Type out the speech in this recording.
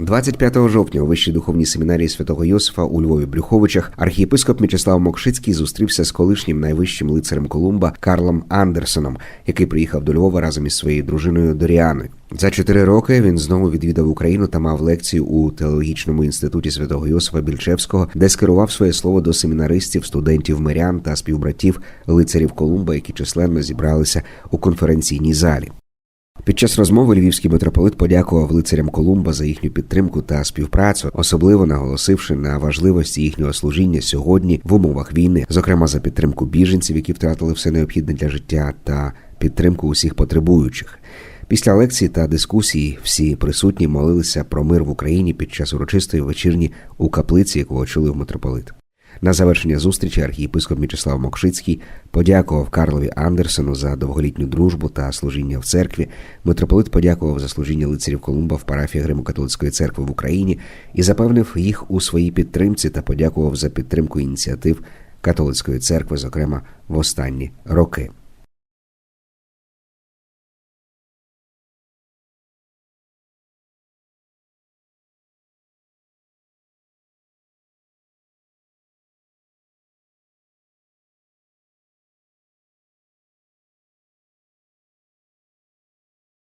25 жовтня у вищій духовній семінарії святого Йосифа у Львові Брюховичах архієпископ М'ячеслав Мокшицький зустрівся з колишнім найвищим лицарем Колумба Карлом Андерсоном, який приїхав до Львова разом із своєю дружиною Доріаною. За чотири роки він знову відвідав Україну та мав лекцію у теологічному інституті святого Йосифа Більчевського, де скерував своє слово до семінаристів, студентів, мирян та співбратів лицарів Колумба, які численно зібралися у конференційній залі. Під час розмови львівський митрополит подякував лицарям Колумба за їхню підтримку та співпрацю, особливо наголосивши на важливості їхнього служіння сьогодні в умовах війни, зокрема за підтримку біженців, які втратили все необхідне для життя, та підтримку усіх потребуючих. Після лекції та дискусії всі присутні молилися про мир в Україні під час урочистої вечірні у каплиці, яку очолив митрополит. На завершення зустрічі архієпископ Мічеслав Мокшицький подякував Карлові Андерсону за довголітню дружбу та служіння в церкві. Митрополит подякував за служіння лицарів Колумба в парафії Гримо-католицької церкви в Україні і запевнив їх у своїй підтримці та подякував за підтримку ініціатив католицької церкви, зокрема в останні роки.